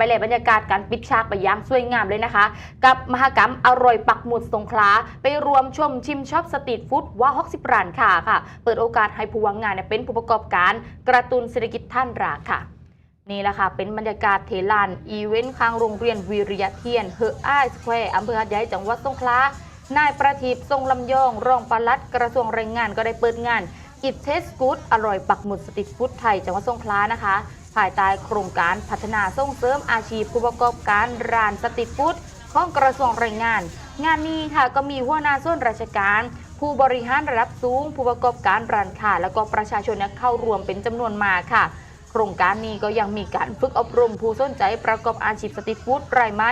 ไปเลยบรรยากาศการปิดฉากไปอย่างสวยงามเลยนะคะ กับมหกรรมอร่อยปักหมุดสงขลาไปรวมชมชิมช็อปสตรีทฟู้ดว่า60ร้านค่ะค่ะ เปิดโอกาสให้ผู้ว่างงานเนี่ยเป็นผู้ประกอบการกระตุนเศรษฐกิจท่านรากค่ะนี่แหละค่ะ เป็นบรรยากาศเทลาน อีเวนต์ข้างโรงเรียนวิริยะเทียนเฮออ้ายสแควร์อำเภอหัดใหญ่จังหวัดสงขลานายประทีปทรงลำยอง รองปลัดกระทรวงแรงงานก็ได้เปิดงาน It Taste Good อร่อยปักหมุดสตรีทฟู้ดไทยจังหวัดสงขลานะคะ ภายใต้โครงการพัฒนาส่งเสริมอาชีพผู้ประกอบการร้านสตรีทฟู้ดของกระทรวงแรงงาน งานนี้ค่ะก็มีหัวหน้าส่วนราชการ ผู้บริหารระดับสูง ผู้ประกอบการร้านค้าและก็ประชาชนเข้าร่วมเป็นจำนวนมากค่ะ โครงการนี้ก็ยังมีการฝึกอบรมผู้สนใจประกอบอาชีพสตรีทฟู้ดรายไหม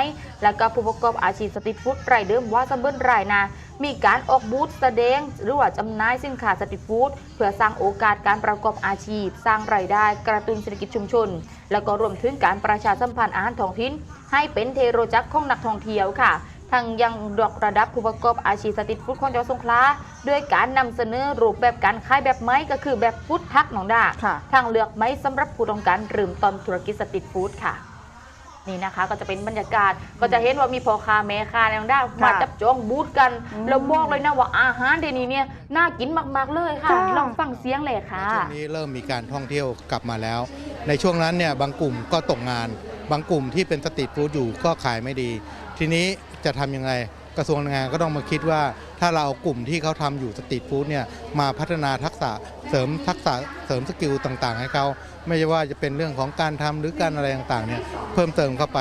และก็ผู้ประกอบอาชีพสตรีทฟู้ดรายเดิมว่าสมบูรณ์รายนามีการออกบูธแสดงหรือว่าจำหน่ายสินค้าสตรีทฟู้ดเพื่อสร้างโอกาสการประกอบอาชีพ สร้างรายได้กระตุ้นเศรษฐกิจชุมชน แล้วก็รวมถึงการประชาสัมพันธ์อาหารท้องถิ่นให้เป็นเทโรจักรของนักท่องเที่ยวค่ะ ทั้งยังดอกระดับผู้ประกอบอาชีพสตรีทฟู้ดของจังหวัดสงขลาด้วยการนำเสนอรูปแบบการขายแบบไม้ก็คือแบบฟู้ดทักหนองดาค่ะทางเลือกไม้สำหรับผู้ต้องการเริ่มต้นธุรกิจสตรีทฟู้ดค่ะนี่นะคะก็จะเป็นบรรยากาศก็จะเห็นว่ามีพ่อค้าแม่ค้าในหนองดามาจับจองบูธกันอืมแล้วบอกเลยนะว่าอาหารเดี๋ยวนี้เนี่ยน่ากินมากๆเลยค่ะค่ะลองฟังเสียงเลยค่ะช่วงนี้เริ่มมีการท่องเที่ยวกลับมาแล้ว ในช่วงนั้นเนี่ยบางกลุ่มก็ตกงาน บางกลุ่มที่เป็นสตรีทฟู้ดอยู่ก็ขายไม่ดี ทีนี้จะทำยังไงกระทรวงแรงงานก็ต้องมาคิดว่า ถ้าเราเอากลุ่มที่เขาทำอยู่สตรีทฟู้ดเนี่ยมาพัฒนาทักษะเสริมทักษะเสริมสกิลต่างๆ ให้เขาไม่ใช่ว่าจะเป็นเรื่องของการทำหรือการอะไรต่างๆเนี่ยเพิ่มเติมเข้าไป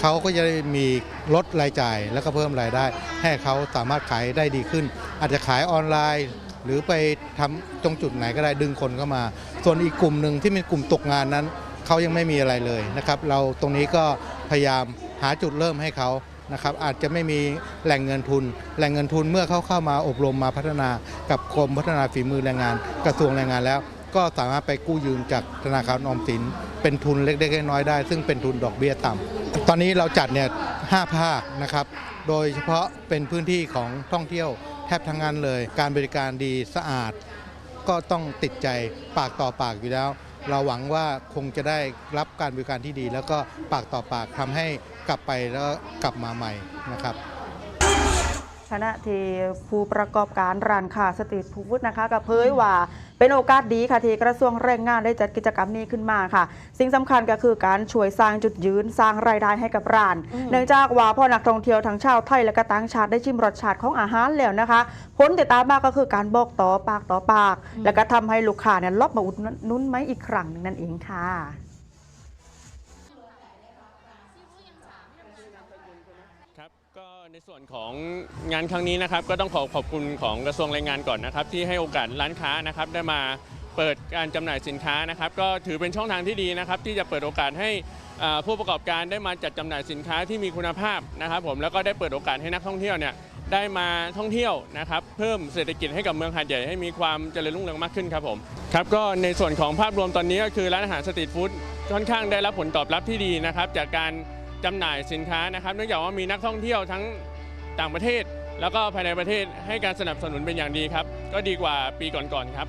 เขาก็จะได้มีลดรายจ่าย แล้วก็เพิ่มรายได้ ให้เขาสามารถขายได้ดีขึ้น อาจจะขายออนไลน์ หรือไปทำตรงจุดไหนก็ได้ดึงคนเข้ามา ส่วนอีกกลุ่มหนึ่งที่เป็นกลุ่มตกงานนั้นเขายังไม่มีอะไรเลยนะครับ เราตรงนี้ก็พยายามหาจุดเริ่มให้เขานะครับอาจจะไม่มีแหล่งเงินทุน แหล่งเงินทุนเมื่อเขาเข้ามาอบรมมาพัฒนากับกรมพัฒนาฝีมือแรงงาน กระทรวงแรงงานแล้ว ก็สามารถไปกู้ยืมจากธนาคารออมสิน เป็นทุนเล็กๆน้อยๆได้ ซึ่งเป็นทุนดอกเบี้ยต่ำตอนนี้เราจัดเนี่ย ห้าภาคนะครับ โดยเฉพาะเป็นพื้นที่ของท่องเที่ยวแทบทั้งนั้นเลย การบริการดีสะอาด ก็ต้องติดใจปากต่อปากอยู่แล้ว เราหวังว่าคงจะได้รับการบริการที่ดี แล้วก็ปากต่อปากทำให้กลับไปแล้วกลับมาใหม่นะครับ คณะที่ผู้ประกอบการร้านค้าสตรีทฟู้ดนะคะก็เผยว่าเป็นโอกาสดีค่ะที่กระทรวงแรงงานได้จัดกิจกรรมนี้ขึ้นมาค่ะ สิ่งสำคัญก็คือการช่วยสร้างจุดยืนสร้างรายได้ให้กับร้านอืมเนื่องจากว่าพอนักท่องเที่ยวทั้งชาวไทยและก็ต่างชาติได้ชิมรสชาติของอาหารแล้วนะคะผลติดตามมาก็คือการบอกต่อปากต่อปาก แล้วก็ทำให้ลูกค้าเนี่ยลอบมาอุดหนุนไหมอีกครั้งหนึงนั่นเองค่ะ ในส่วนของงานครั้งนี้นะครับก็ต้องขอขอบคุณของกระทรวงแรงงานก่อนนะครับ ที่ให้โอกาสร้านค้านะครับได้มาเปิดการจำหน่ายสินค้านะครับก็ถือเป็นช่องทางที่ดีนะครับ ที่จะเปิดโอกาสให้ผู้ประกอบการได้มาจัดจำหน่ายสินค้าที่มีคุณภาพนะครับ ผมแล้วก็ได้เปิดโอกาสให้นักท่องเที่ยวเนี่ยได้มาท่องเที่ยวนะครับเพิ่มเศรษฐกิจให้กับเมืองหาดใหญ่ให้มีความเจริญรุ่งเรืองมากขึ้นครับผมครับก็ในส่วนของภาพรวมตอนนี้ก็คือร้านอาหารสตรีทฟู้ดค่อนข้างได้รับผลตอบรับที่ดีนะครับ จากการ จำหน่ายสินค้านะครับ เนื่องจากว่ามีนักท่องเที่ยวทั้งต่างประเทศ แล้วก็ภายในประเทศให้การสนับสนุนเป็นอย่างดีครับ ก็ดีกว่าปีก่อนๆครับ